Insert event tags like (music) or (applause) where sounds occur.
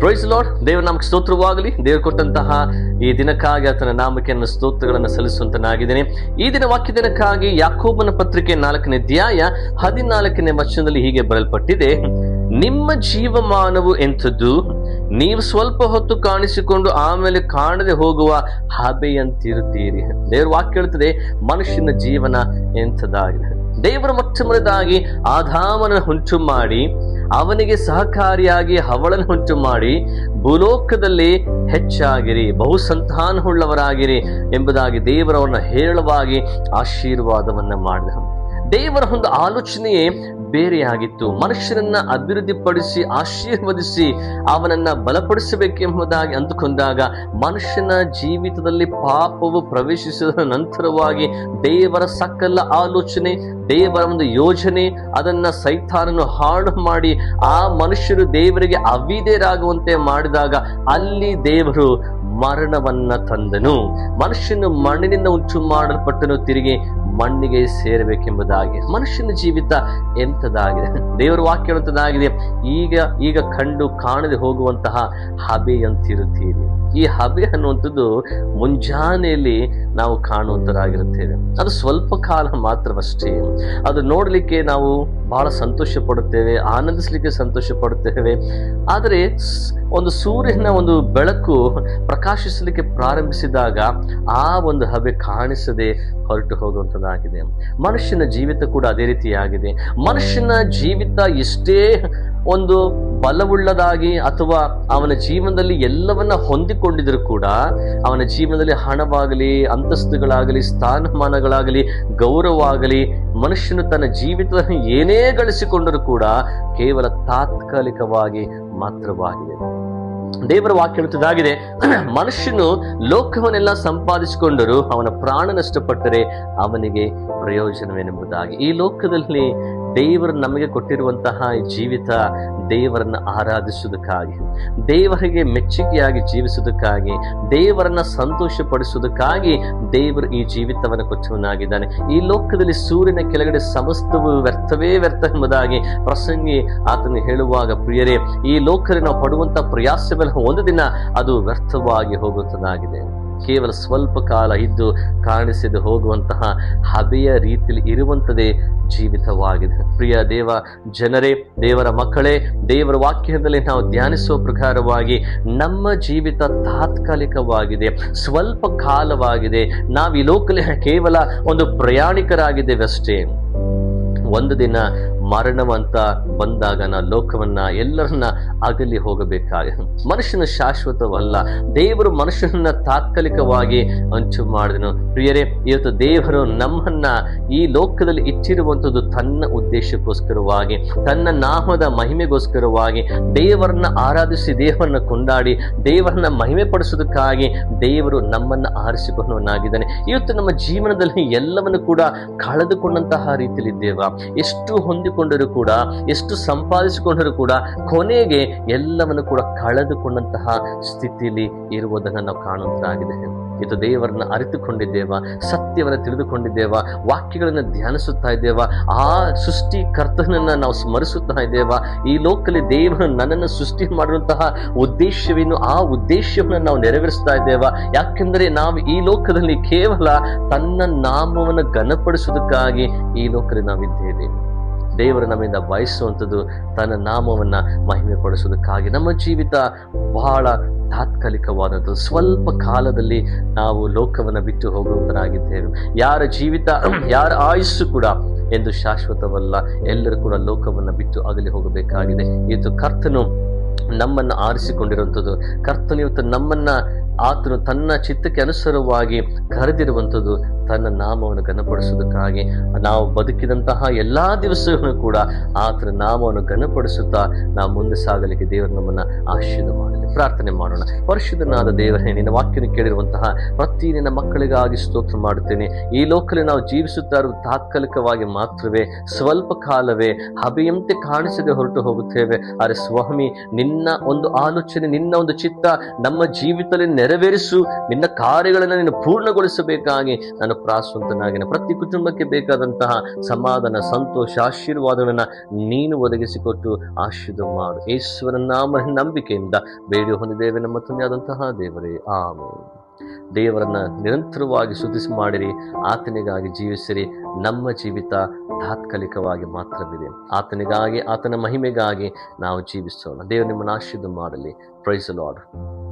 Price lord ದೇವರ ನಮಗೆ ಸ್ತೋತ್ರವಾಗಲಿ. ದೇವರು ಕೊಟ್ಟಂತಹ ಈ ದಿನಕ್ಕಾಗಿ ಆತನ ನಾಮಕ್ಕೆ ಸ್ತೋತ್ರಗಳನ್ನು ಸಲ್ಲಿಸುವಂತನಾಗಿದ್ದೇನೆ. ಈ ದಿನ ವಾಕ್ಯ ದಿನಕ್ಕಾಗಿ ಯಾಕೋಬನ ಪತ್ರಿಕೆ ನಾಲ್ಕನೇ ಧ್ಯಾಯ ಹದಿನಾಲ್ಕನೇ ವಚನದಲ್ಲಿ ಹೀಗೆ ಬರಲ್ಪಟ್ಟಿದೆ ನಿಮ್ಮ ಜೀವಮಾನವು ಎಂಥದ್ದು? ನೀವು ಸ್ವಲ್ಪ ಹೊತ್ತು ಕಾಣಿಸಿಕೊಂಡು ಆಮೇಲೆ ಕಾಣದೆ ಹೋಗುವ ಹಬೆಯಂತಿರುತ್ತೀರಿ. ದೇವ್ರ ವಾಕ್ಯ ಹೇಳ್ತದೆ, ಮನುಷ್ಯನ ಜೀವನ ಎಂಥದ್ದಾಗಿದೆ. ದೇವರ ಮೊಟ್ಟ ಮೊದಲಾಗಿ ಆಧಾಮನ ಹುಂಚು ಮಾಡಿ ಅವನಿಗೆ ಸಹಕಾರಿಯಾಗಿ ಹವಳನ್ನು ಹುಂಚು ಮಾಡಿ ಭೂಲೋಕದಲ್ಲಿ ಹೆಚ್ಚಾಗಿರಿ ಬಹುಸಂತಾನವುಳ್ಳವರಾಗಿರಿ ಎಂಬುದಾಗಿ ದೇವರವನ್ನ ಹೇರಳವಾಗಿ ಆಶೀರ್ವಾದವನ್ನು ಮಾಡಿದ ದೇವರ ಒಂದು ಆಲೋಚನೆಯೇ ಬೇರೆಯಾಗಿತ್ತು. ಮನುಷ್ಯನನ್ನ ಅಭಿವೃದ್ಧಿಪಡಿಸಿ, ಆಶೀರ್ವದಿಸಿ, ಅವನನ್ನ ಬಲಪಡಿಸಬೇಕೆಂಬುದಾಗಿ ಅಂದುಕೊಂಡಾಗ ಮನುಷ್ಯನ ಜೀವಿತದಲ್ಲಿ ಪಾಪವು ಪ್ರವೇಶಿಸಿದ ನಂತರವಾಗಿ ದೇವರ ಸಕಲ ಆಲೋಚನೆ, ದೇವರ ಒಂದು ಯೋಜನೆ, ಅದನ್ನ ಸೈತಾನನು ಹಾಳು ಮಾಡಿ ಆ ಮನುಷ್ಯರು ದೇವರಿಗೆ ಅವಿದೇರಾಗುವಂತೆ ಮಾಡಿದಾಗ ಅಲ್ಲಿ ದೇವರು ಮರಣವನ್ನ ತಂದನು. ಮನುಷ್ಯನು ಮಣ್ಣಿನಿಂದ ಉಂಟು ಮಾಡಲ್ಪಟ್ಟನು ತಿರುಗಿ ಮಣ್ಣಿಗೆ ಸೇರಬೇಕೆಂಬುದಾಗಿ, ಮನುಷ್ಯನ ಜೀವಿತ ಎಂಥದಾಗಿದೆ ದೇವರ ವಾಕ್ಯ ಈಗ ಈಗ ಕಂಡು ಕಾಣದೆ ಹೋಗುವಂತಹ ಹಬೆಯಂತಿರುತ್ತೀರಿ ಈ ಹಬೆ ಅನ್ನುವಂಥದ್ದು ಮುಂಜಾನೆಯಲ್ಲಿ ನಾವು ಕಾಣುವಂತರಾಗಿರುತ್ತೇವೆ ಅದು ಸ್ವಲ್ಪ ಕಾಲ ಮಾತ್ರವಷ್ಟೇ. ಅದು ನೋಡಲಿಕ್ಕೆ ನಾವು ಬಹಳ ಸಂತೋಷ ಪಡುತ್ತೇವೆ ಆನಂದಿಸ್ಲಿಕ್ಕೆ ಸಂತೋಷ ಪಡುತ್ತೇವೆ ಆದರೆ ಒಂದು ಸೂರ್ಯನ ಒಂದು ಬೆಳಕು ಪ್ರಕಾಶಿಸಲಿಕ್ಕೆ ಪ್ರಾರಂಭಿಸಿದಾಗ ಆ ಒಂದು ಹಬೆ ಕಾಣಿಸದೆ ಹೊರಟು ಹೋಗುವಂಥದ್ದಾಗಿದೆ ಮನುಷ್ಯನ ಜೀವಿತ ಕೂಡ ಅದೇ ರೀತಿಯಾಗಿದೆ ಮನುಷ್ಯನ ಜೀವಿತ ಎಷ್ಟೇ ಒಂದು ಬಲವುಳ್ಳದಾಗಿ ಅಥವಾ ಅವನ ಜೀವನದಲ್ಲಿ ಎಲ್ಲವನ್ನ ಹೊಂದಿಕೊಂಡಿದ್ರು ಕೂಡ ಅವನ ಜೀವನದಲ್ಲಿ ಹಣವಾಗಲಿ, ಅಂತಸ್ತುಗಳಾಗಲಿ, ಸ್ಥಾನಮಾನಗಳಾಗಲಿ ಗೌರವ ಆಗಲಿ ಮನುಷ್ಯನು ತನ್ನ ಜೀವಿತವನ್ನು ಏನೇ ಗಳಿಸಿಕೊಂಡರೂ ಕೂಡ ಕೇವಲ ತಾತ್ಕಾಲಿಕವಾಗಿ ಮಾತ್ರವಾಗಿದೆ. ದೇವರ ವಾಕ್ಯ ಹೇಳುತ್ತದಾಗಿದೆ (clears throat) ಮನುಷ್ಯನು ಲೋಕವನ್ನೆಲ್ಲ ಸಂಪಾದಿಸಿಕೊಂಡರೂ ಅವನ ಪ್ರಾಣ ನಷ್ಟಪಟ್ಟರೆ ಅವನಿಗೆ ಪ್ರಯೋಜನವೇನೆಂಬುದಾಗಿ. ಈ ಲೋಕದಲ್ಲಿ ದೇವರು ನಮಗೆ ಕೊಟ್ಟಿರುವಂತಹ ಈ ಜೀವಿತ ದೇವರನ್ನ ಆರಾಧಿಸುವುದಕ್ಕಾಗಿ, ದೇವರಿಗೆ ಮೆಚ್ಚುಗೆಯಾಗಿ ಜೀವಿಸುವುದಕ್ಕಾಗಿ, ದೇವರನ್ನ ಸಂತೋಷಪಡಿಸುವುದಕ್ಕಾಗಿ ದೇವರು ಈ ಜೀವಿತವನ್ನು ಕೊಟ್ಟವನಾಗಿದ್ದಾನೆ ಈ ಲೋಕದಲ್ಲಿ ಸೂರ್ಯನ ಕೆಳಗಡೆ ಸಮಸ್ತವು ವ್ಯರ್ಥವೇ ವ್ಯರ್ಥ ಎಂಬುದಾಗಿ ಪ್ರಸಂಗಿ ಆತನು ಹೇಳುವಾಗ, ಪ್ರಿಯರೇ, ಈ ಲೋಕದಲ್ಲಿ ನಾವು ಪಡುವಂತ ಪ್ರಯಾಸವೆಲ್ಲ ಒಂದು ದಿನ ಅದು ವ್ಯರ್ಥವಾಗಿ ಹೋಗುತ್ತದಾಗಿದೆ ಕೇವಲ ಸ್ವಲ್ಪ ಕಾಲ ಇದ್ದು ಕಾಣಿಸಿದು ಹೋಗುವಂತಹ ಹಬೆಯ ರೀತಿಯಲ್ಲಿ ಇರುವಂಥದ್ದೇ ಜೀವಿತವಾಗಿದೆ. ಪ್ರಿಯ ದೇವ, ಜನರೇ, ದೇವರ ಮಕ್ಕಳೇ, ದೇವರ ವಾಕ್ಯದಲ್ಲಿ ನಾವು ಧ್ಯಾನಿಸುವ ಪ್ರಕಾರವಾಗಿ ನಮ್ಮ ಜೀವಿತ ತಾತ್ಕಾಲಿಕವಾಗಿದೆ. ಸ್ವಲ್ಪ ಕಾಲವಾಗಿದೆ. ನಾವು ಈ ಕೇವಲ ಒಂದು ಪ್ರಯಾಣಿಕರಾಗಿದ್ದೇವೆ ಅಷ್ಟೇ ಒಂದು ದಿನ ಮರಣವಂತ ಬಂದಾಗ ನಾ ಲೋಕವನ್ನ ಎಲ್ಲರನ್ನ ಅಗಲಿ ಹೋಗಬೇಕಾಗ. ಮನುಷ್ಯನ ಶಾಶ್ವತವಲ್ಲ. ದೇವರು ಮನುಷ್ಯನನ್ನ ತಾತ್ಕಾಲಿಕವಾಗಿ ಅಂಚು ಮಾಡಿದನು. ಪ್ರಿಯರೇ, ಇವತ್ತು ದೇವರು ನಮ್ಮನ್ನ ಈ ಲೋಕದಲ್ಲಿ ಇಟ್ಟಿರುವಂಥದ್ದು ತನ್ನ ಉದ್ದೇಶಕ್ಕೋಸ್ಕರವಾಗಿ, ತನ್ನ ನಾಮದ ಮಹಿಮೆಗೋಸ್ಕರವಾಗಿ, ದೇವರನ್ನ ಆರಾಧಿಸಿ ದೇವರನ್ನ ಕೊಂಡಾಡಿ, ದೇವರನ್ನ ಮಹಿಮೆ ಪಡಿಸೋದಕ್ಕಾಗಿ ದೇವರು ನಮ್ಮನ್ನ ಆರಿಸಿಕೊಂಡವನಾಗಿದ್ದಾನೆ ಇವತ್ತು ನಮ್ಮ ಜೀವನದಲ್ಲಿ ಎಲ್ಲವನ್ನು ಕೂಡ ಕಳೆದುಕೊಂಡಂತಹ ರೀತಿಯಲ್ಲಿ ದೇವ ಎಷ್ಟು ಹೊಂದಿಕೊಂಡರೂ ಕೂಡ, ಎಷ್ಟು ಸಂಪಾದಿಸಿಕೊಂಡರೂ ಕೂಡ ಕೊನೆಗೆ ಎಲ್ಲವನ್ನು ಕೂಡ ಕಳೆದುಕೊಂಡಂತಹ ಸ್ಥಿತಿಯಲ್ಲಿ ಇರುವುದನ್ನು ನಾವು ಕಾಣುವಂತಾಗಿದೆ. ಇದು ದೇವರನ್ನ ಅರಿತುಕೊಂಡಿದ್ದೇವ, ಸತ್ಯವನ್ನು ತಿಳಿದುಕೊಂಡಿದ್ದೇವ, ವಾಕ್ಯಗಳನ್ನು ಧ್ಯಾನಿಸುತ್ತಾ ಇದ್ದೇವ, ಆ ಸೃಷ್ಟಿಕರ್ತನನ್ನ ನಾವು ಸ್ಮರಿಸುತ್ತಾ ಇದ್ದೇವ, ಈ ಲೋಕದಲ್ಲಿ ದೇವರು ನನ್ನನ್ನು ಸೃಷ್ಟಿ ಮಾಡಿರುವಂತಹ ಉದ್ದೇಶವೇನು, ಆ ಉದ್ದೇಶವನ್ನು ನಾವು ನೆರವೇರಿಸ್ತಾ ಇದ್ದೇವ. ಯಾಕೆಂದರೆ ನಾವು ಈ ಲೋಕದಲ್ಲಿ ಕೇವಲ ತನ್ನ ನಾಮವನ್ನು ಘನಪಡಿಸುವುದಕ್ಕಾಗಿ ಈ ಲೋಕದಲ್ಲಿ ನಾವಿದ್ದೇವೆ. ದೇವರು ನಮ್ಮಿಂದ ಬಯಸುವಂಥದ್ದು ತನ್ನ ನಾಮವನ್ನ ಮಹಿಮೆ ಪಡಿಸೋದಕ್ಕಾಗಿ ನಮ್ಮ ಜೀವಿತ ಬಹಳ ತಾತ್ಕಾಲಿಕವಾದದ್ದು. ಸ್ವಲ್ಪ ಕಾಲದಲ್ಲಿ ನಾವು ಲೋಕವನ್ನು ಬಿಟ್ಟು ಹೋಗುವಂತನಾಗಿದ್ದೇವೆ ಯಾರ ಜೀವಿತ, ಯಾರ ಆಯುಸ್ಸು ಕೂಡ ಎಂದು ಶಾಶ್ವತವಲ್ಲ, ಎಲ್ಲರೂ ಕೂಡ ಲೋಕವನ್ನು ಬಿಟ್ಟು ಅಗಲಿ ಹೋಗಬೇಕಾಗಿದೆ. ಇದು ಕರ್ತನು ನಮ್ಮನ್ನು ಆರಿಸಿಕೊಂಡಿರುವಂಥದ್ದು. ಕರ್ತನು ಇವತ್ತು ನಮ್ಮನ್ನ ಆತನು ತನ್ನ ಚಿತ್ತಕ್ಕೆ ಅನುಸಾರವಾಗಿ ಕರೆದಿರುವಂಥದ್ದು. ತನ್ನ ನಾಮವನ್ನು ಘನಪಡಿಸೋದಕ್ಕಾಗಿ ನಾವು ಬದುಕಿದಂತಹ ಎಲ್ಲಾ ದಿವಸಗಳು ಕೂಡ ಆತನ ನಾಮವನ್ನು ಘನಪಡಿಸುತ್ತಾ ನಾವು ಮುಂದೆ ಸಾಗಲಿಕ್ಕೆ ದೇವರು ನಮ್ಮನ್ನ ಆಶೀರ್ವಾದ ಮಾಡಲಿ. ಪ್ರಾರ್ಥನೆ ಮಾಡೋಣ. ಪರಿಶುದ್ಧನಾದ ದೇವರೇ, ನಿನ್ನ ವಾಕ್ಯನ ಕೇಳಿರುವಂತಹ ಪ್ರತಿ ನಿನ್ನ ಮಕ್ಕಳಿಗಾಗಿ ಸ್ತೋತ್ರ ಮಾಡುತ್ತೇನೆ. ಈ ಲೋಕದಲ್ಲಿ ನಾವು ಜೀವಿಸುತ್ತಾ ಇರುವುದು ತಾತ್ಕಾಲಿಕವಾಗಿ ಮಾತ್ರವೇ, ಸ್ವಲ್ಪ ಕಾಲವೇ, ಹಬೆಯಂತೆ ಕಾಣಿಸದೆ ಹೊರಟು ಹೋಗುತ್ತೇವೆ. ಆದರೆ ಸ್ವಾಮಿ, ನಿನ್ನ ಒಂದು ಆಲೋಚನೆ, ನಿನ್ನ ಒಂದು ಚಿತ್ತ ನಮ್ಮ ಜೀವಿತದಲ್ಲಿ ನೆರವೇರಿಸು, ನಿನ್ನ ಕಾರ್ಯಗಳನ್ನು ನೀನು ಪೂರ್ಣಗೊಳಿಸಬೇಕಾಗಿ ನಾನು ಪ್ರಾಸುವಂತನಾಗಿನ ಪ್ರತಿ ಕುಟುಂಬಕ್ಕೆ ಬೇಕಾದಂತಹ ಸಮಾಧಾನ, ಸಂತೋಷ, ಆಶೀರ್ವಾದಗಳನ್ನು ನೀನು ಒದಗಿಸಿಕೊಟ್ಟು ಆಶೀರ್ವಾದ ಮಾಡು. ಈಶ್ವರನ ನಾಮ ನಂಬಿಕೆಯಿಂದ ಬೇಡಿ ಹೊಂದಿದ್ದೇವೆ ನಮ್ಮ ತಂದೆಯಾದಂತಹ ದೇವರೇ. ಆಮ ದೇವರನ್ನ ನಿರಂತರವಾಗಿ ಸುದ್ದಿಸಿ ಮಾಡಿರಿ, ಆತನಿಗಾಗಿ ಜೀವಿಸಿರಿ. ನಮ್ಮ ಜೀವಿತ ತಾತ್ಕಾಲಿಕವಾಗಿ ಮಾತ್ರವಿದೆ. ಆತನಿಗಾಗಿ, ಆತನ ಮಹಿಮೆಗಾಗಿ ನಾವು ಜೀವಿಸೋಣ. ದೇವರು ನಿಮ್ಮನ್ನು ಆಶೀರ್ವಾದ ಮಾಡಲಿ. Price lord